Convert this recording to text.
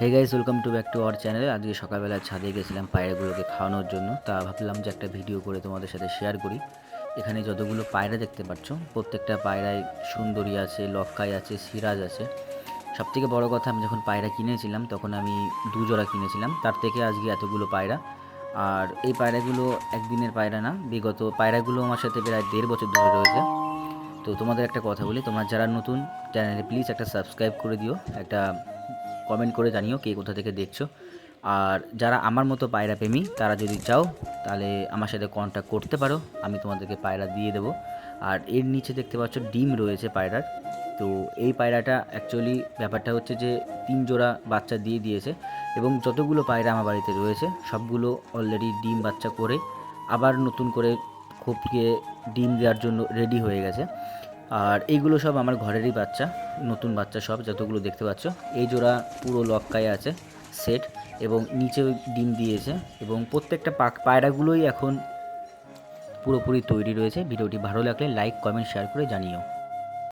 Hey guys welcome to back to our channel আজকে সকালবেলা ছাদে গেছিলাম পায়রাগুলোকে খাওয়ানোর জন্য। তা ভাবলাম যে একটা ভিডিও করে তোমাদের সাথে শেয়ার করি। এখানে যতগুলো পায়রা দেখতে পাচ্ছ, প্রত্যেকটা পায়রায় সুন্দরী আছে লক্কাই আছে, সিরাজ আছে। সব থেকে বড়ো কথা, আমি যখন পায়রা কিনেছিলাম, তখন আমি দু জোড়া কিনেছিলাম। তার থেকে আজকে এতগুলো পায়রা। আর এই পায়রাগুলো একদিনের পায়রা না, বিগত পায়রাগুলো আমার সাথে প্রায় দেড় বছর ধরে রয়েছে। তো তোমাদের একটা কথা বলি, তোমরা যারা নতুন চ্যানেলে প্লিজ একটা সাবস্ক্রাইব করে দিও। একটা কমেন্ট করে জানিও কে কোথা থেকে দেখছ। আর যারা আমার মতো পায়রা প্রেমী, তারা যদি চাও, তাহলে আমার সাথে কন্ট্যাক্ট করতে পারো, আমি তোমাদেরকে পায়রা দিয়ে দেবো। আর এর নিচে দেখতে পাচ্ছ ডিম রয়েছে পায়রার। তো এই পায়রাটা অ্যাকচুয়ালি ব্যাপারটা হচ্ছে যে তিন জোড়া বাচ্চা দিয়ে দিয়েছে, এবং যতগুলো পায়রা আমার বাড়িতে রয়েছে, সবগুলো অলরেডি ডিম বাচ্চা করে আবার নতুন করে খোপকে ডিম দেওয়ার জন্য রেডি হয়ে গেছে। আর এইগুলো সব আমার ঘরেরই বাচ্চা, নতুন বাচ্চা সব, যতগুলো দেখতে পাচ্ছ। এই জোড়া পুরো লক্কায় আছে সেট এবং নিচেও ডিম দিয়েছে, এবং প্রত্যেকটা পাক পায়রাগুলোই এখন পুরোপুরি তৈরি রয়েছে। ভিডিওটি ভালো লাগলে লাইক কমেন্ট শেয়ার করে জানিও।